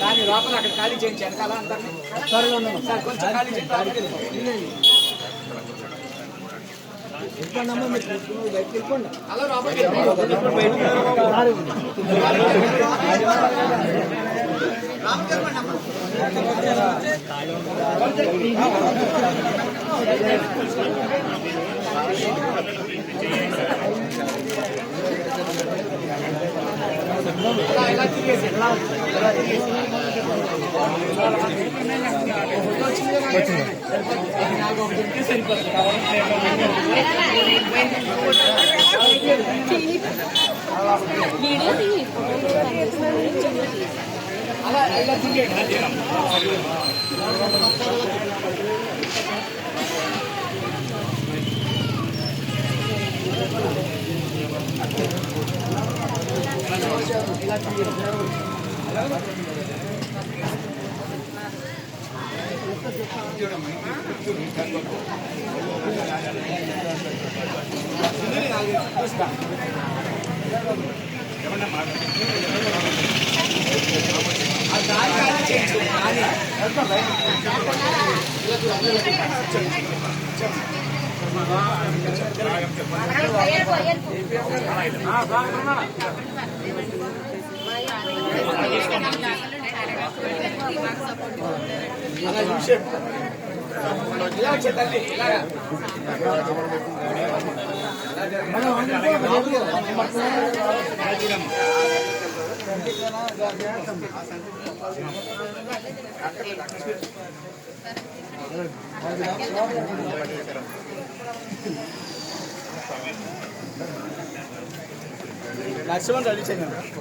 దాని లోపల అక్కడ ఖాళీ చేయించి వెనకాల అందరినీ సార్ కొంచెం ఖాళీ చేయండి అలా లోపలికి ఇలా తిరిగేసి అలా ఇలా తిరిగేయండి చెప్పండి లక్ష్మణ్ ఖాళీ రెడీ చేయండి.